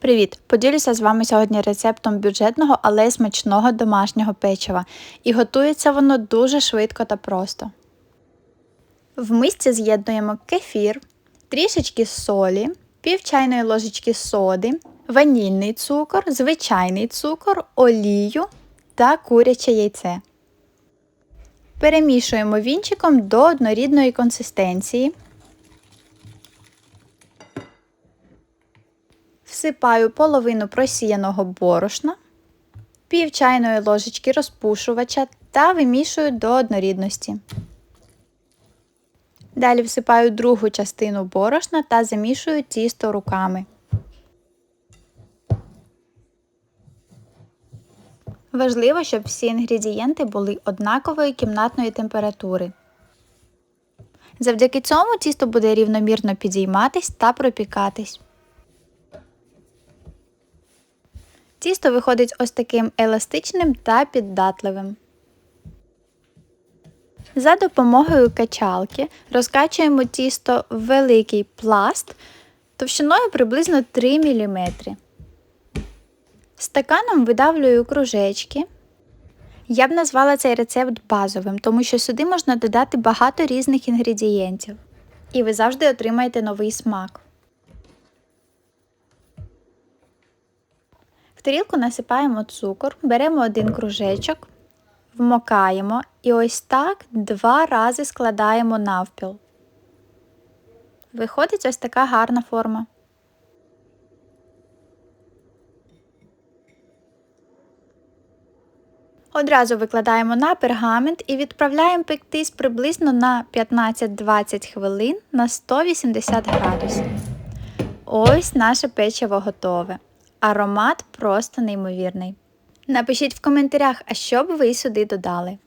Привіт! Поділюся з вами сьогодні рецептом бюджетного, але смачного домашнього печива. І готується воно дуже швидко та просто. В мисці з'єднуємо кефір, трішечки солі, пів чайної ложечки соди, ванільний цукор, звичайний цукор, олію та куряче яйце. Перемішуємо вінчиком до однорідної консистенції. Всипаю половину просіяного борошна, пів чайної ложечки розпушувача та вимішую до однорідності. Далі всипаю другу частину борошна та замішую тісто руками. Важливо, щоб всі інгредієнти були однакової кімнатної температури. Завдяки цьому тісто буде рівномірно підійматись та пропікатись. Тісто виходить ось таким еластичним та піддатливим. За допомогою качалки розкачуємо тісто в великий пласт товщиною приблизно 3 мм. Стаканом видавлюю кружечки. Я б назвала цей рецепт базовим, тому що сюди можна додати багато різних інгредієнтів. І ви завжди отримаєте новий смак. В тарілку насипаємо цукор, беремо один кружечок, вмокаємо і ось так два рази складаємо навпіл. Виходить ось така гарна форма. Одразу викладаємо на пергамент і відправляємо пектись приблизно на 15-20 хвилин на 180 градусів. Ось наше печиво готове. Аромат просто неймовірний. Напишіть в коментарях, а що б ви сюди додали.